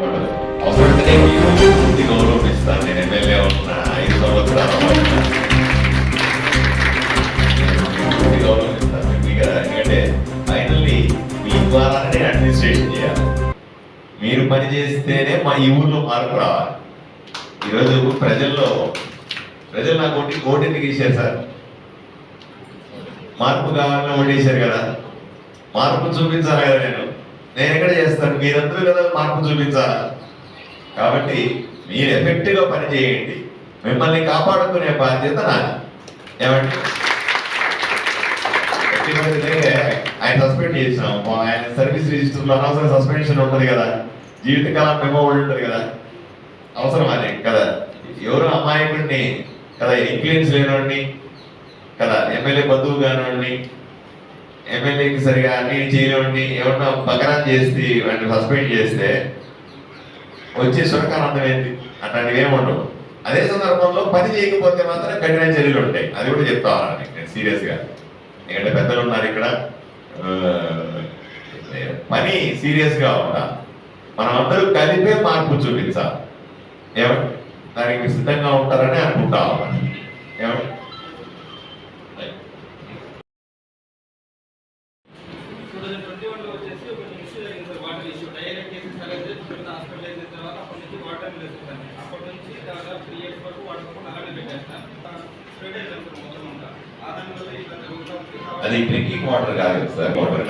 అవసరమైతే నేను గౌరవం ఇస్తాను నేను ఎమ్మెల్యే ఉన్నా ఐదు సంవత్సరాలు గౌరవం ఇస్తాను మీకు ఎందుకంటే ఫైనల్లీ మీ నేను అడ్మినిస్ట్రేషన్ చేయాలి మీరు పని చేస్తేనే మా ఈ ఊళ్ళో మార్పు రావాలి. ఈరోజు ప్రజల్లో ప్రజలు నాకు ఓటి ఓటు ఎందుకు ఇచ్చారు సార్? మార్పు కావాలని ఓటేశారు కదా. మార్పు చూపించాలి కదా నేను? నేను ఎక్కడ చేస్తాను? మీరందరూ కదా మార్పు చూపించాలి. కాబట్టి మీరు ఎఫెక్టివ్గా పనిచేయండి పని చేయండి. మిమ్మల్ని కాపాడుకునే బాధ్యత నాది. ఏమండి? ఆయన సస్పెండ్ చేసినాం. ఆయన సర్వీస్ రిజిస్టర్లో అనవసర సస్పెన్షన్ ఉంటుంది కదా. జీవితకాలం మెమో ఉంటుంది కదా. అవసరం అది కదా. ఎవరు అమాయకుడిని కదా ఇన్ఫ్లుయెన్స్ లేనివాడిని కదా ఎమ్మెల్యే బంధువు కానివాడిని ఎమ్మెల్యేకి సరిగా అన్ని చేయలేవండి ఏమన్నా పకరం చేసి వాడిని సస్పెండ్ చేస్తే వచ్చే సురకానందం ఏంటి అట్లాంటివి ఏమి అదే సందర్భంలో పని చేయకపోతే మాత్రం కఠిన చర్యలు ఉంటాయి. అది కూడా చెప్తా ఉన్నాను నేను సీరియస్గా ఎందుకంటే పెద్దలు ఉన్నారు ఇక్కడ. పని సీరియస్గా ఉందా మనం అందరూ కలిపే మార్పు చూపించాలి. ఏమంటే దానికి సిద్ధంగా ఉంటారని అనుకుంటా ఉన్నాను ఏమంటే టూ థౌసండ్ ట్వంటీ వన్లో వచ్చేసి ఒక ఇష్యూ జరిగింది sir water issue direct cases సరైతే పెద్ద హాస్పిటలైజ్ అయిన తర్వాత అప్పటి నుంచి వాటర్ లేదు అప్పటి నుంచి దాదాపు త్రీ ఇయర్స్ వరకు వాటర్ అలానే పెట్టేస్తాం స్ప్రెడ్ అయిపోయింది సార్ మొత్తం అంతా ఆ దానివల్ల ఇలా జరుగుతుంది అది డ్రింకింగ్ వాటర్ కాదు సార్ వాటర్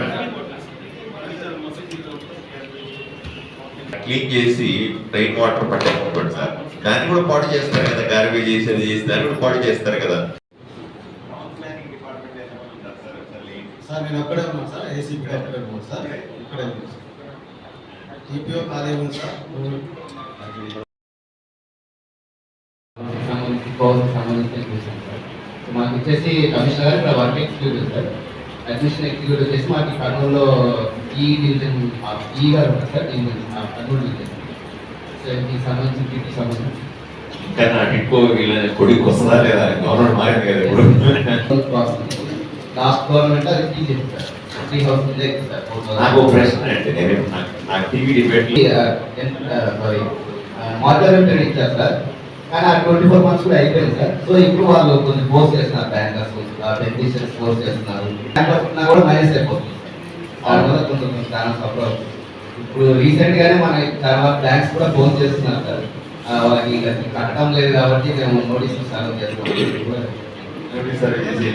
క్లీన్ చేసి రైన్ వాటర్ పట్టేసుకోండి సార్ దాన్ని కూడా పాడు చేస్తారు కదా గార్బేజ్ చేసేది చేసి దాన్ని కూడా పాడు చేస్తారు కదా. సార్ నేను ఒక్కడే ఉన్నాను సార్. ఏసీ ఇక్కడ ఒక్కడే ఉన్నాను సార్. ఇక్కడే ఉన్నాను సార్. టీపీఓ ఖాళీ ఉంది సార్. సంబంధించి మాకు వచ్చేసి కమిషనర్ గారు ఇక్కడ work executive sir. Admission executive వచ్చేసి మాకు కర్నూలులో ఈ డివిజన్ ఈ గారు sir division Kurnool division so దీనికి సంబంధించి డ్యూటీ సంబంధించి. ఇంకా నా టిక్కో వీళ్ళ కొడుకు వస్తుందా లేదా? గవర్నమెంట్ మారింది కదా ఇప్పుడు. లాస్ట్ గవర్నమెంట్ అది తీసేది సార్ త్రీ హౌస్ ఉంది సార్ నాకు ఒక ప్రశ్న అంటే నేను నాకు- నాకు టీవీ డిబేట్ సారీ మాట్లాడేటట్టు ఇచ్చారు సార్. కానీ ఆ ట్వంటీ ఫోర్ మంత్స్ కూడా అయిపోయింది సార్ సో ఇప్పుడు వాళ్ళు కొన్ని కోర్స్ చేస్తున్నారు బ్యాంకర్స్ టెక్నీషియన్స్ కోర్స్ చేస్తున్నారు. బ్యాంకర్స్ కూడా మైనస్ అయిపోతుంది. సార్ దానివల్ల కొంచెం కొంచెం చాలా సఫర్ అవుతుంది. ఇప్పుడు రీసెంట్ గానే మన చాలా బ్యాంక్స్ కూడా ఫోన్ చేస్తున్నారు సార్ వాళ్ళకి కట్టడం లేదు కాబట్టి మేము నోటీస్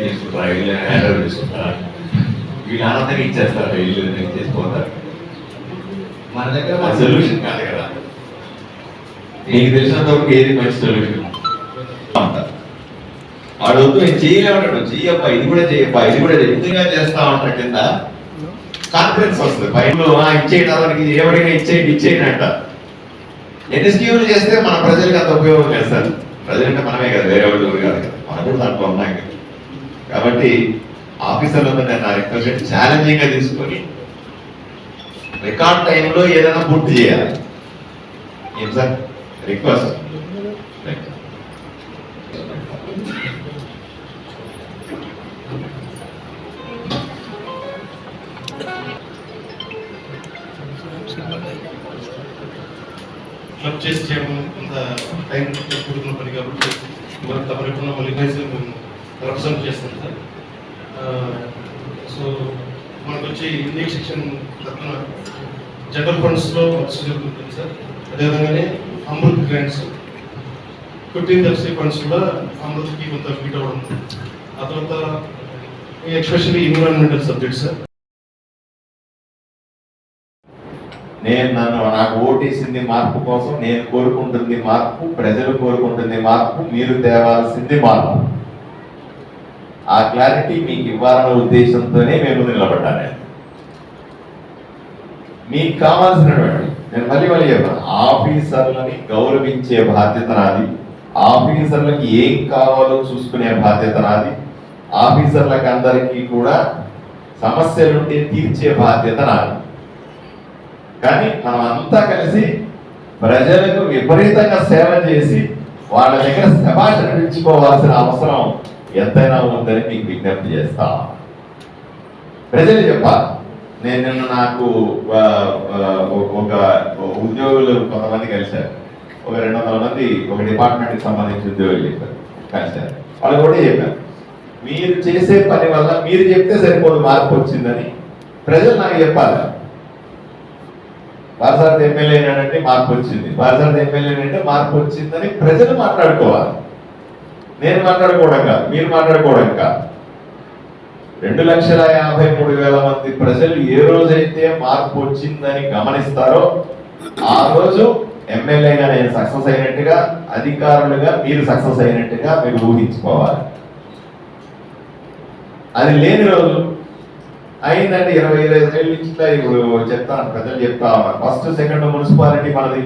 తీసుకుంటారా వీళ్ళు వీళ్ళు ఆనందంగా ఇచ్చేస్తారు వీళ్ళు చేసిపోతారు మన దగ్గర సొల్యూషన్ కదా నీకు తెలిసినంత వరకు ఏది మంచి సొల్యూషన్ వాడు వద్దు నేను చేయలేమంటాడు చెయ్యప్ప ఇది కూడా చెయ్యప్ప ఇది కూడా చెయ్యి. చేస్తా ఉంటాడు కింద. కాన్ఫిడెన్స్ వస్తుంది. పైన ఇచ్చేయండి అతనికి ఎవరైనా ఇచ్చేయండి ఇచ్చేయండి అంట. ఎన్ని స్కీములు చేస్తే మన ప్రజలకు అంత ఉపయోగం చేస్తారు ప్రజలంటే మనమే కదా వేరే వాళ్ళు కాదు కదా. మనం కూడా దాంట్లో ఉన్నాం కదా. కాబట్టి ఆఫీసర్లందరూ నేను నా రిక్వెస్ట్ ఛాలెంజింగ్గా తీసుకొని రికార్డ్ టైంలో ఏదైనా పూర్తి చేయాలి. ఏం సార్? రిక్వెస్ట్ క్లబ్ చేసి చేయము కొంత టైం కూడుకున్న పని కాబట్టి మరి తమరు మళ్ళీ మేము రిప్రజెంట్ చేస్తాం సార్. సో మనకు వచ్చి ఇండియన్ సెక్షన్ తరఫున జనరల్ ఫండ్స్లో వర్క్స్ జరుగుతుంది sir. అదేవిధంగానే Amrut grants. Fifteen FC funds కూడా అమృత్కి కొంత ఫీట్ అవ్వడం ఆ తర్వాత ఎక్స్పెషల్లీ ఎన్విరాన్మెంటల్ సబ్జెక్ట్ సార్. నేను నన్ను నాకు ఓటేసింది మార్పు కోసం నేను కోరుకుంటుంది మార్పు ప్రజలు కోరుకుంటుంది మార్పు మీరు తేవాల్సింది మార్పు. ఆ క్లారిటీ మీకు ఇవ్వాలన్న ఉద్దేశంతోనే మేము నిలబడ్డాను. మీకు కావాల్సినటువంటి నేను మళ్ళీ మళ్ళీ చెప్పాను ఆఫీసర్లని గౌరవించే బాధ్యత నాది. ఆఫీసర్లకి ఏం కావాలో చూసుకునే బాధ్యత నాది. ఆఫీసర్లకు అందరికీ కూడా సమస్యలుంటే తీర్చే బాధ్యత నాది. కానీ మనం అంతా కలిసి ప్రజలకు విపరీతంగా సేవ చేసి వాళ్ళ దగ్గర శభాష అనిపించుకోవాల్సిన అవసరం ఎంతైనా ఉందని మీకు విజ్ఞప్తి చేస్తా. ప్రజలు చెప్పాలి. నేను నిన్న నాకు ఒక ఉద్యోగులు కొంతమంది కలిశారు. ఒక రెండు వందల మంది ఒక డిపార్ట్మెంట్కి సంబంధించిన ఉద్యోగులు చెప్పారు కలిశారు. వాళ్ళు కూడా చెప్పారు. మీరు చేసే పని వల్ల మీరు చెప్తే సరిపోదు మార్పు వచ్చిందని. ప్రజలు నాకు చెప్పాలి. వారసారి ఎమ్మెల్యే అంటే మార్పు వచ్చింది. వారసారి ఎమ్మెల్యే అంటే మార్పు వచ్చిందని ప్రజలు మాట్లాడుకోవాలి. నేను మాట్లాడుకోవడం కాదు మీరు మాట్లాడుకోవడం కాదు. రెండు లక్షల యాభై మూడు వేల మంది ప్రజలు ఏ రోజైతే మార్పు వచ్చిందని గమనిస్తారో ఆ రోజు ఎమ్మెల్యేగా నేను సక్సెస్ అయినట్టుగా అధికారులుగా మీరు సక్సెస్ అయినట్టుగా మీరు ఊహించుకోవాలి. అది లేని రోజు అయిందండి ఇరవై ఇరవై ఐదు ఏళ్ళ నుంచి ఇప్పుడు చెప్తాను ప్రజలు చెప్తా ఉన్నారు. ఫస్ట్ సెకండ్ మున్సిపాలిటీ మనది.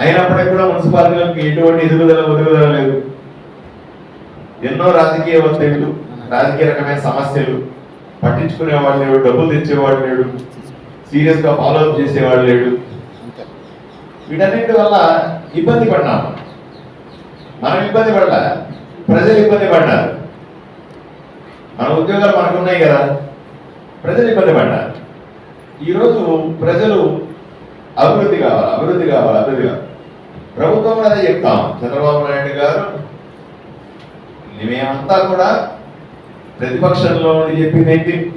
అయినప్పటికీ కూడా మున్సిపాలిటీలకు ఎటువంటి ఎదుగుదల ఒదుగుదల లేదు. ఎన్నో రాజకీయ ఒత్తిళ్ళు రాజకీయ రకమైన సమస్యలు. పట్టించుకునేవాడు లేడు డబ్బులు తెచ్చేవాడు లేడు సీరియస్గా ఫాలో అప్ చేసేవాడు లేడు. వీటన్నిటి వల్ల ఇబ్బంది పడినాము మనం ఇబ్బంది పడలా ప్రజలు ఇబ్బంది పడ్డారు. మన ఉద్యోగాలు మనకు ఉన్నాయి కదా ప్రజలు ఇబ్బంది పడ్డారు. ఈరోజు ప్రజలు అభివృద్ధి కావాలి అభివృద్ధి కావాలి అభివృద్ధి కావాలి. ప్రభుత్వం అదే చెప్తాం. చంద్రబాబు నాయుడు గారు మేమంతా కూడా ప్రతిపక్షంలో చెప్పింది ఏంటి?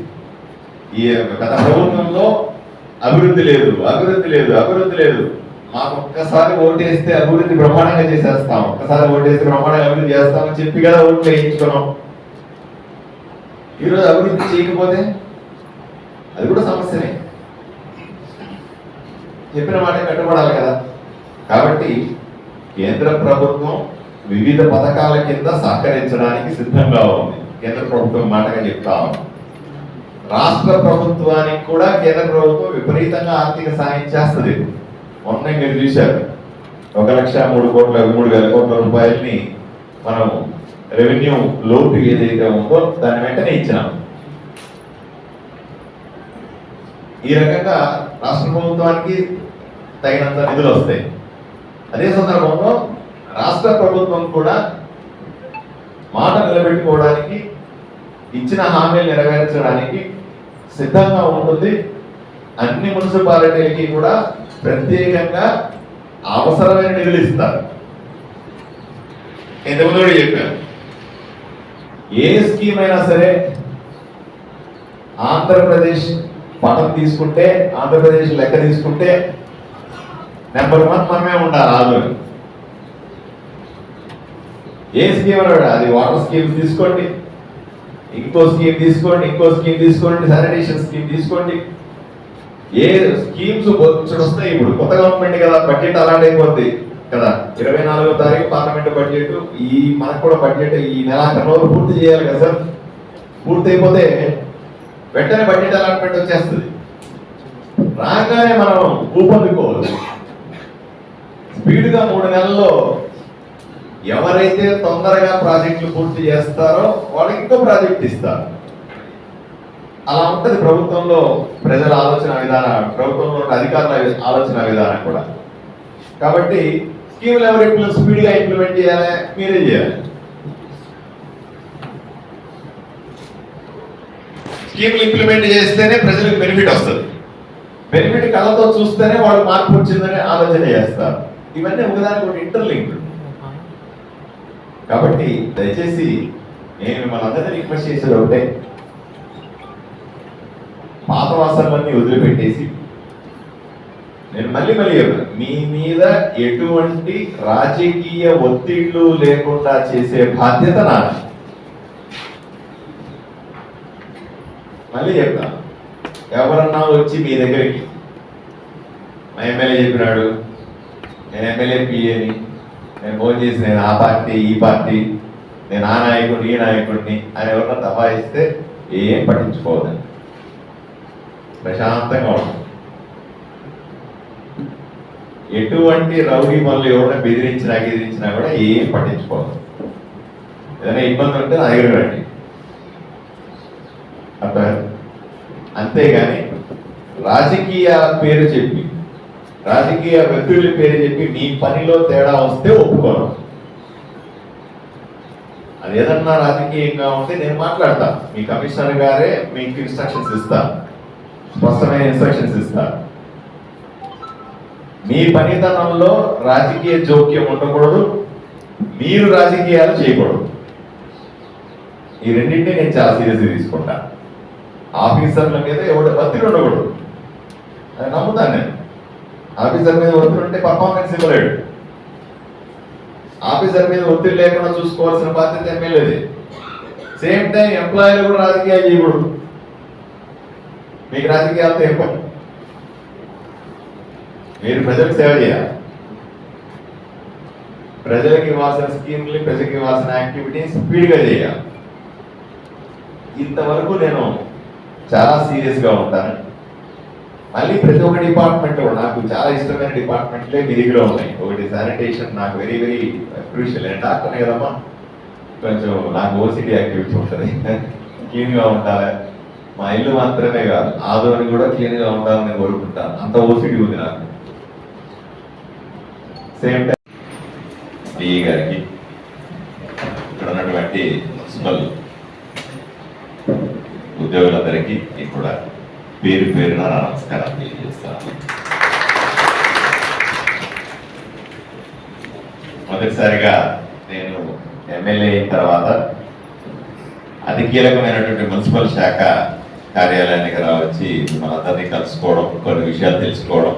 ఈ గత ప్రభుత్వంలో అభివృద్ధి లేదు అభివృద్ధి లేదు అభివృద్ధి లేదు. మాకు ఒక్కసారి ఓటేస్తే అభివృద్ధి బ్రహ్మాండంగా చేసేస్తాం. ఒక్కసారి ఓటేస్తే బ్రహ్మాండంగా అభివృద్ధి చేస్తామని చెప్పి కదా ఓట్లు వేయించుకున్నాం. ఈరోజు అభివృద్ధి చేయకపోతే అది కూడా సమస్యనే. చెప్పిన మాట కట్టుబడాలి కదా. కాబట్టి కేంద్ర ప్రభుత్వం వివిధ పథకాల కింద సహకరించడానికి సిద్ధంగా ఉంది. కేంద్ర ప్రభుత్వం మాటగా చెప్తా ఉంది. రాష్ట్ర ప్రభుత్వానికి కూడా కేంద్ర ప్రభుత్వం విపరీతంగా ఆర్థిక సాయం చేస్తుంది. మొన్న మీరు చూశారు. ఒక లక్ష మూడు కోట్ల మూడు వేల కోట్ల రూపాయలని మనం రెవెన్యూ లోటు ఏదైతే ఉందో దాని వెంటనే ఇచ్చినాం. ఈ రకంగా రాష్ట్ర ప్రభుత్వానికి తగినంత నిధులు వస్తాయి. అదే సందర్భంలో రాష్ట్ర ప్రభుత్వం కూడా మాట నిలబెట్టుకోవడానికి ఇచ్చిన హామీలు నెరవేర్చడానికి సిద్ధంగా ఉంటుంది. అన్ని మున్సిపాలిటీలకి కూడా ప్రత్యేకంగా అవసరమైన నిధులు ఇస్తారు. ఇంతకుముందు కూడా చెప్పాను. ఏ స్కీమ్ అయినా సరే ఆంధ్రప్రదేశ్ పటం తీసుకుంటే ఆంధ్రప్రదేశ్ లెక్క తీసుకుంటే నెంబర్ వన్ మనమే ఉండాలి ఆధునిక ఏ స్కీమ్ అన్నాడు అది వాటర్ స్కీమ్ తీసుకోండి. ఇంకో స్కీమ్ తీసుకోండి ఇంకో స్కీమ్ తీసుకోండి శానిటేషన్ స్కీమ్ తీసుకోండి. ఏ స్కీమ్స్ వస్తాయి ఇప్పుడు? కొత్త గవర్నమెంట్ కదా బడ్జెట్ అలాంటి అయిపోద్ది కదా. ఇరవై నాలుగో తారీఖు పార్లమెంట్ బడ్జెట్ ఈ మనకు కూడా బడ్జెట్ ఈ నెలాఖరు రోజు పూర్తి చేయాలి కదా సార్. పూర్తి అయిపోతే వెంటనే బడ్జెట్ అలాట్మెంట్ వచ్చేస్తుంది. రాగానే మనం ఊపందుకోవాలి స్పీడ్గా మూడు నెలల్లో ఎవరైతే తొందరగా ప్రాజెక్టులు పూర్తి చేస్తారో వాళ్ళకి ఇంకో ప్రాజెక్ట్ ఇస్తారు. అలా ఉంటుంది ప్రభుత్వంలో ప్రజల ఆలోచన విధానం ప్రభుత్వంలో ఉన్న అధికారుల ఆలోచన విధానం కూడా. కాబట్టి స్కీములు ఎవరు ఇంప్లిమెంట్ స్పీడ్గా ఇంప్లిమెంట్ చేయాలి? మీరే చేయాలి. స్కీములు ఇంప్లిమెంట్ చేస్తేనే ప్రజలకు బెనిఫిట్ వస్తుంది. బెనిఫిట్ కళ్ళతో చూస్తేనే వాళ్ళు మార్పు వచ్చిందని ఆలోచన చేస్తారు. ఇవన్నీ ఒకదానికి ఒకటి ఇంటర్లింక్డ్ కాబట్టి దయచేసి నేను మిమ్మల్ని అందరినీ రిక్వెస్ట్ చేసేది ఒకటే పాత వాసనలన్నీ వదిలిపెట్టేసి నేను మళ్ళీ మళ్ళీ చెప్తాను. మీ మీద ఎటువంటి రాజకీయ ఒత్తిళ్ళు లేకుండా చేసే బాధ్యత నా మళ్ళీ చెప్తా ఎవరన్నా వచ్చి మీ దగ్గరికి మా ఎమ్మెల్యే చెప్పినాడు నేను ఎమ్మెల్యే పిఏని నేను ఫోన్ చేసి నేను ఆ పార్టీ ఈ పార్టీ నేను ఆ నాయకుడిని ఈ నాయకుడిని అని ఎవరన్నా దబాయిస్తే ఏం పట్టించుకోవద్దండి ప్రశాంతంగా ఉంటుంది. ఎటువంటి రౌడీ మళ్ళీ ఎవరైనా బెదిరించినా గెదిరించినా కూడా ఏం పట్టించుకోవద్దు ఏదైనా ఇబ్బంది ఉంటే నా దగ్గర రండి. అర్థమైందా? అంతేగాని రాజకీయ పేరు చెప్పి రాజకీయ వ్యక్తుల పేరు చెప్పి మీ పనిలో తేడా వస్తే ఒప్పుకోను. అది ఏదన్నా రాజకీయంగా ఉంటే నేను మాట్లాడతా. మీ కమిషనర్ గారే మీకు ఇన్స్ట్రక్షన్స్ ఇస్తా స్పష్టమైన ఇన్స్ట్రక్షన్స్ ఇస్తా మీ పనితనంలో రాజకీయ జోక్యం ఉండకూడదు. మీరు రాజకీయాలు చేయకూడదు. ఈ రెండింటిని నేను చాలా సీరియస్గా తీసుకుంటా. ఆఫీసర్ల మీద ఎవడు ఒత్తిడి ఉండకూడదు. అది నమ్ముతాను నేను. ఆఫీసర్ మీద ఒత్తిడి ఉంటే పర్ఫార్మెన్స్ ఇవ్వలేడు. ఆఫీసర్ మీద ఒత్తిడి లేకుండా చూసుకోవాల్సిన బాధ్యత ఎమ్మెల్యేది సేమ్ టైం ఎంప్లాయీలు కూడా రాజకీయాలు చేయకూడదు. మీకు రాజకీయాలతో ఏం పని? మీరు ప్రజలకు సేవ చేయాలి. ప్రజలకు ఇవ్వాల్సిన స్కీమ్లు ప్రజలకు ఇవ్వాల్సిన యాక్టివిటీస్ స్పీడ్గా చేయాలి. ఇంతవరకు నేను చాలా సీరియస్గా ఉంటాను. మళ్ళీ ప్రతి ఒక్క డిపార్ట్మెంట్ నాకు చాలా ఇష్టమైన డిపార్ట్మెంట్లే మీ దగ్గర ఉన్నాయి. ఒకటి శానిటేషన్ నాకు వెరీ వెరీ క్రూషియల్ నేను డాక్టర్నే కదమ్మా. కొంచెం నాకు ఓసిటీ యాక్టివిటీ ఉంటుంది. క్లీన్గా ఉండాలి. మా ఇల్లు మాత్రమే కాదు ఆదోని కూడా క్లీన్గా ఉండాలని కోరుకుంటాను. అంత ఓసిటీ ఉంది నాకు. సేమ్ టైం డిఈ గారికి ఇక్కడ ఉన్నటువంటి మున్సిపల్ ఉద్యోగులందరికీ కూడా పేరు పేరున నమస్కారం తెలియజేస్తాను. మొదటిసారిగా నేను ఎమ్మెల్యే అయిన తర్వాత అతి కీలకమైనటువంటి మున్సిపల్ శాఖ కార్యాలయానికి రావచ్చి మనందరినీ కలుసుకోవడం కొన్ని విషయాలు తెలుసుకోవడం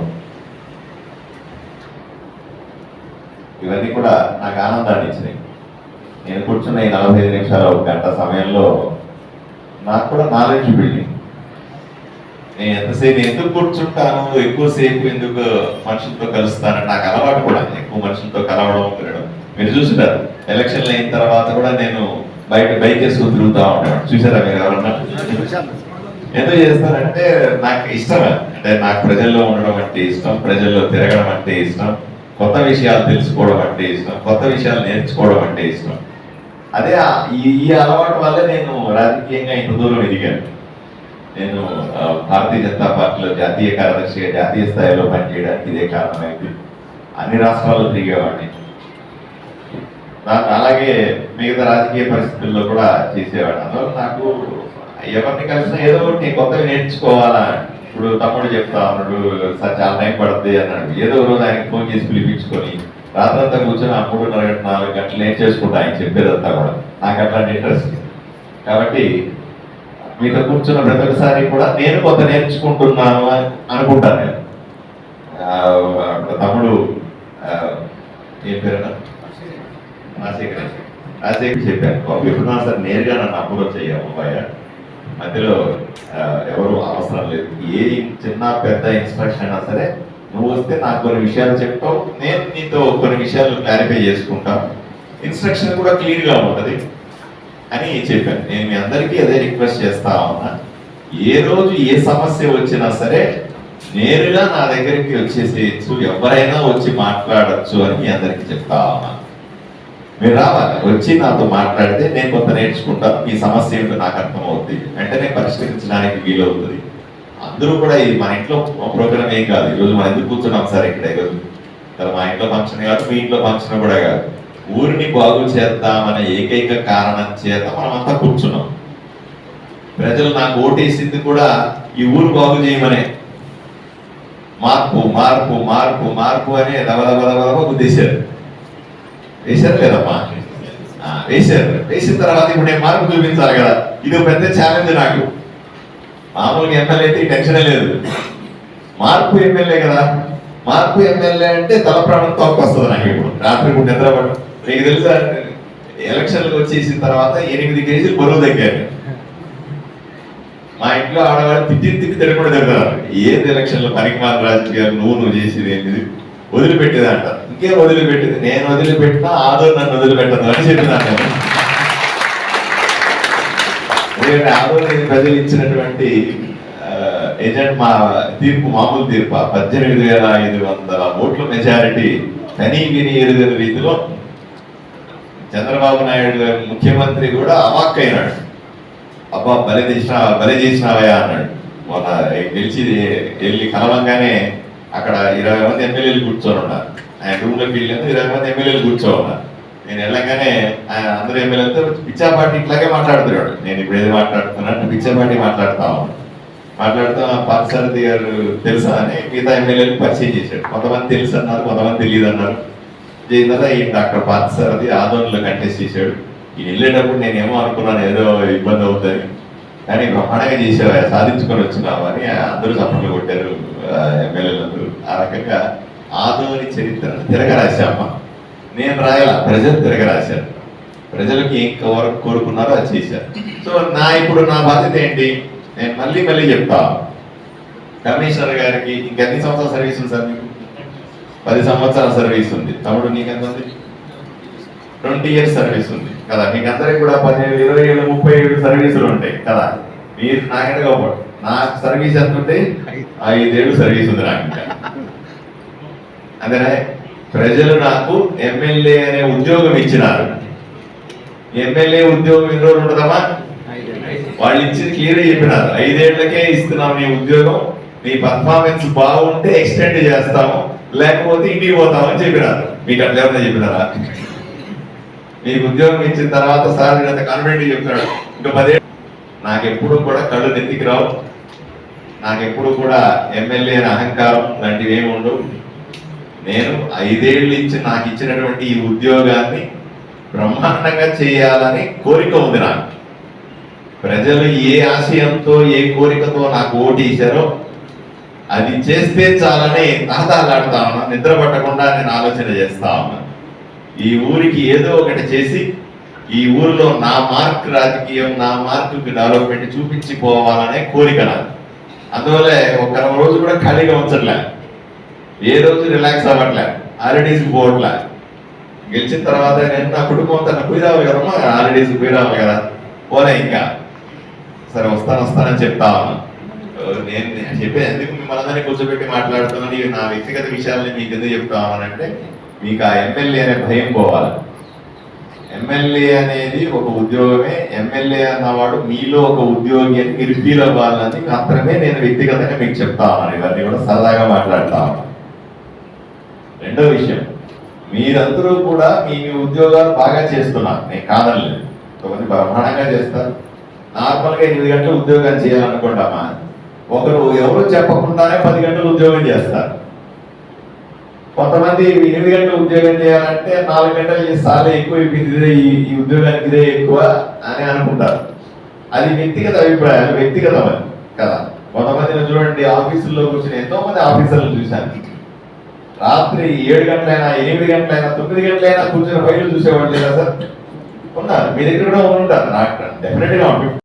ఇవన్నీ కూడా నాకు ఆనందాన్ని ఇచ్చినాయి. నేను కూర్చున్న ఈ నలభై ఐదు నిమిషాల ఒక గంట సమయంలో నాకు కూడా నాలెడ్జ్ బిల్డింగ్ నేను ఎంతసేపు ఎందుకు కూర్చుంటాను? ఎక్కువసేపు ఎందుకు మనుషులతో కలుస్తాను నాకు అలవాటు కూడా ఎక్కువ మనుషులతో కలవడం తిరగడం మీరు చూసినారు. ఎలక్షన్లు అయిన తర్వాత కూడా నేను బయట బైక్ వేసుకు తిరుగుతా ఉంటాను చూసారా మీరు ఎవరన్నా? ఎందుకు చేస్తానంటే నాకు ఇష్టం అంటే నాకు ప్రజల్లో ఉండడం అంటే ఇష్టం ప్రజల్లో తిరగడం అంటే ఇష్టం కొత్త విషయాలు తెలుసుకోవడం అంటే ఇష్టం కొత్త విషయాలు నేర్చుకోవడం అంటే ఇష్టం. అదే ఈ ఈ అలవాటు వల్లే నేను రాజకీయంగా ఇంత దూరం ఎదిగాను. నేను భారతీయ జనతా పార్టీలో జాతీయ కార్యదర్శిగా జాతీయ స్థాయిలో పనిచేయడానికి ఇదే కారణమైంది. అన్ని రాష్ట్రాల్లో తిరిగేవాడిని. అలాగే మిగతా రాజకీయ పరిస్థితుల్లో కూడా చేసేవాడిని. అందువల్ల నాకు ఎవరిని కలిసినా ఏదో ఒకటి కొత్తగా నేర్చుకోవాలా. ఇప్పుడు తమ్ముడు చెప్తా ఉన్నాడు సార్ చాలా టైం పడుతుంది అన్నాడు. ఏదో రోజు ఆయనకి ఫోన్ చేసి పిలిపించుకొని రాత్రంతా కూర్చొని ఆ మూడున్నర గంట నాలుగు గంటలు నేర్చేసుకుంటా ఆయన చెప్పేదంతా కూడా. నాకు అట్లాంటి ఇంట్రెస్ట్ కాబట్టి మీతో కూర్చున్న ప్రతిసారి కూడా నేను కొంత నేర్చుకుంటున్నాను అని అనుకుంటాను నేను. తమ్ముడు ఏం పేరు రాజశేఖర్ రాజశేఖర్ చెప్పాను బాబు సార్ నేరుగా నన్ను అప్రోచ్ అయ్యాము అబ్బాయి. మధ్యలో ఎవరు అవసరం లేదు. ఏ చిన్న పెద్ద ఇన్స్ట్రక్షన్ అయినా సరే నువ్వు వస్తే నాకు కొన్ని విషయాలు చెప్తావు. నేను నీతో కొన్ని విషయాలు క్లారిఫై చేసుకుంటాను. ఇన్స్ట్రక్షన్ కూడా క్లియర్గా ఉంటుంది. అని చెప్పాను. నేను మీ అందరికీ అదే రిక్వెస్ట్ చేస్తా ఉన్నా. ఏ రోజు ఏ సమస్య వచ్చినా సరే నేరుగా నా దగ్గరికి వచ్చేసేయచ్చు ఎవరైనా వచ్చి మాట్లాడచ్చు అని మీ అందరికీ చెప్తా ఉన్నా. మీరు రావాలి. వచ్చి నాతో మాట్లాడితే నేను కొంత నేర్చుకుంటాను. మీ సమస్య ఏంటో నాకు అర్థమవుతుంది వెంటనే పరిష్కరించడానికి వీలవుతుంది. అందరూ కూడా ఇది మా ఇంట్లో ప్రోగ్రామ్ ఏం కాదు. ఈరోజు మనం ఎందుకు కూర్చున్నాం సార్ ఇక్కడ? ఈరోజు. మా ఇంట్లో ఫంక్షన్ కాదు మీ ఇంట్లో ఫంక్షన్ కూడా కాదు. ఊరిని బాగు చేద్దామనే ఏకైక కారణం చేత మనమంతా కూర్చున్నాం. ప్రజలు నాకు ఓటేసింది కూడా ఈ ఊరు బాగు చేయమనే. మార్పు మార్పు మార్పు మార్పు అని దబదబదబదబ గుద్దేశారు. వేశారు లేదమ్మా? ఆ, వేశారు. వేసిన తర్వాత ఇప్పుడు నేను మార్పు చూపించాలి కదా. ఇది ఒక పెద్ద ఛాలెంజ్ నాకు. మామూలుగా ఎమ్మెల్యే అయితే టెన్షనే లేదు. మార్పు ఎమ్మెల్యే కదా. మార్పు ఎమ్మెల్యే అంటే తల ప్రాణం తోకొస్తుంది నాకు ఇప్పుడు. రాత్రి ఇప్పుడు నిద్రపడు. మీకు తెలుసా? ఎలక్షన్లకు వచ్చేసిన తర్వాత ఎనిమిది కేజీలు బరువు తగ్గారు. మా ఇంట్లో ఆడవాళ్ళు తిట్టి తిట్టి తిరగకుండా తిడతారు ఏది ఎలక్షన్లో పనికి రాజు రాజకీయాలు నువ్వు నువ్వు చేసేది ఏంటిది? వదిలిపెట్టేది అంట. ఇంకేం వదిలిపెట్టేది? నేను వదిలిపెట్టినా ఆదో నన్ను వదిలిపెట్టదు అని చెప్పినాను ఎందుకంటే ఆదో నేను ప్రజలు ఇచ్చినటువంటి ఏజెంట్ మా తీర్పు మామూలు తీర్పు. పద్దెనిమిది వేల ఐదు వందల ఓట్ల మెజారిటీ కనీ విని ఎరుగని రీతిలో చంద్రబాబు నాయుడు గారు ముఖ్యమంత్రి కూడా అవాక్కైనాడు అబ్బా బలి చేసిన బలి చేసినావయా అన్నాడు. మొన్న గెలిచి వెళ్ళి కలవంగానే అక్కడ ఇరవై మంది ఎమ్మెల్యేలు కూర్చొని ఉన్నారు. ఆయన రూమ్లోకి వెళ్ళాను ఇరవై మంది ఎమ్మెల్యేలు కూర్చో ఉన్నారు. నేను వెళ్ళగానే ఆయన అందరూ ఎమ్మెల్యేలతో పిచ్చాపాటి ఇట్లాగే మాట్లాడుతున్నాడు. నేను ఇప్పుడు ఏది మాట్లాడుతున్నాను పిచ్చాపాటి మాట్లాడుతా ఉన్నాను. మాట్లాడుతూ పార్సారథి గారు తెలుసా అని మిగతా ఎమ్మెల్యేలు పరిచయం చేశాడు. కొంతమంది తెలుసు అన్నారు కొంతమంది తెలియదు అన్నారు. చేసిన తర్వాత ఈ డాక్టర్ అది ఆందోళనలో కంటెస్ట్ చేశాడు ఈయన వెళ్ళేటప్పుడు నేనేమో అనుకున్నాను ఏదో ఇబ్బంది అవుతుంది కానీ బ్రహ్మాండంగా చేసేవా సాధించుకొని వచ్చినావు అని అందరూ చప్పట్లు కొట్టారు ఎమ్మెల్యేలందరూ ఆ రకంగా ఆదోని చరిత్ర తిరగరాశామా? నేను రాయాల? ప్రజలు తిరగరాశారు. ప్రజలకు ఏం కోర కోరుకున్నారో అది చేశారు. సో నా ఇప్పుడు నా బాధ్యత ఏంటి? నేను మళ్ళీ మళ్ళీ చెప్తా. కమిషనర్ గారికి ఇంకెన్ని సంవత్సరాల సర్వీస్ ఉంది సార్ మీకు పది సంవత్సరాల సర్వీస్ ఉంది. తమ్ముడు నీకెంత ఉంది ట్వంటీ ఇయర్స్ సర్వీస్ ఉంది. కదా మీకు అందరికి కూడా పదిహేను ఇరవై ఏళ్ళు ముప్పై ఏళ్ళు సర్వీసులు ఉంటాయి. కదా మీరు నాకంటే గొప్ప నాకు సర్వీస్ ఎంత ఉంటే ఐదేళ్ళు సర్వీస్ ఉంది నాకు అందుకనే ప్రజలు నాకు ఎమ్మెల్యే అనే ఉద్యోగం ఇచ్చినారు. ఎమ్మెల్యే ఉద్యోగం ఎన్ని రోజులు ఉంటుందమ్మా? వాళ్ళు ఇచ్చింది క్లియర్ చెప్పినారు. ఐదేళ్ళకే ఇస్తున్నాం నీ ఉద్యోగం. నీ పర్ఫార్మెన్స్ బాగుంటే ఎక్స్టెండ్ చేస్తాము లేకపోతే ఇంటికి పోతామని చెప్పినారు. మీకు అట్లా ఏమన్నా చెప్పినారా? మీకు ఉద్యోగం ఇచ్చిన తర్వాత సార్ నేను అంత కాన్ఫిడెంట్ చెప్తున్నాడు. ఇంకా పదే నాకెప్పుడు కూడా కళ్ళు నెత్తికి రావు. నాకెప్పుడు కూడా ఎమ్మెల్యే అని అహంకారం లాంటివి ఏమి ఉండవు. నేను ఐదేళ్ళు ఇచ్చి నాకు ఇచ్చినటువంటి ఈ ఉద్యోగాన్ని బ్రహ్మాండంగా చేయాలని కోరిక ఉంది నాకు. ప్రజలు ఏ ఆశయంతో ఏ కోరికతో నాకు ఓటు వేశారో అది చేస్తే చాలని తహతాలాడుతా ఉన్నా నిద్ర పట్టకుండా నేను ఆలోచన చేస్తా ఉన్నా. ఈ ఊరికి ఏదో ఒకటి చేసి ఈ ఊరిలో నా మార్క్ రాజకీయం నా మార్క్ డెవలప్మెంట్ చూపించి పోవాలనే కోరిక నాకు అందువల్ల ఒక రోజు కూడా ఖాళీగా ఉంచట్లే. ఏ రోజు రిలాక్స్ అవ్వట్లే హాలిడేస్కి పోవట్లే. గెలిచిన తర్వాత నేను నా కుటుంబం తన పోయి కదమ్మా హాలిడేస్కి పోయి కదా. పోలే ఇంకా. సరే వస్తాను వస్తానని చెప్తా ఉన్నా. నేను నేను చెప్పేది ఎందుకు మిమ్మల్ని అందరినీ కూర్చోబెట్టి మాట్లాడుతున్నాను? ఇవి నా వ్యక్తిగత విషయాలని మీకు ఎందుకు చెప్తామనంటే మీకు ఆ ఎమ్మెల్యే అనే భయం పోవాలి. ఎమ్మెల్యే అనేది ఒక ఉద్యోగమే. ఎమ్మెల్యే అన్నవాడు మీలో ఒక ఉద్యోగి అని మీరు ఫీల్ అవ్వాలని మాత్రమే నేను వ్యక్తిగతంగా మీకు చెప్తామని ఇవన్నీ కూడా సరదాగా మాట్లాడుతా రెండో విషయం మీరందరూ కూడా మీ మీ ఉద్యోగాలు బాగా చేస్తున్నారు. నేను కాదనలేదు. కొంతమంది బ్రహ్మాండంగా చేస్తారు. నార్మల్గా ఎనిమిది గంటలు ఉద్యోగం చేయాలనుకుంటామా ఒకరు ఎవరు చెప్పకుండానే పది గంటలు ఉద్యోగం చేస్తారు. కొంతమంది ఎనిమిది గంటలు ఉద్యోగం చేయాలంటే నాలుగు గంటలు చేస్తే ఎక్కువ ఇదే ఈ ఉద్యోగానికి ఇదే ఎక్కువ అని అనుకుంటారు. అది వ్యక్తిగత అభిప్రాయాలు వ్యక్తిగతమని కదా. కొంతమందిని చూడండి ఆఫీసుల్లో కూర్చుని ఎంతో మంది ఆఫీసర్లు చూశాను. రాత్రి ఏడు గంటలైనా ఎనిమిది గంటలైనా తొమ్మిది గంటలైనా కూర్చుని ఫైల్ చూసేవాళ్ళు లేదా సార్? ఉన్నారు. మీ దగ్గర కూడా ఉంటారు నాకు డెఫినెట్గా ఉంటుంది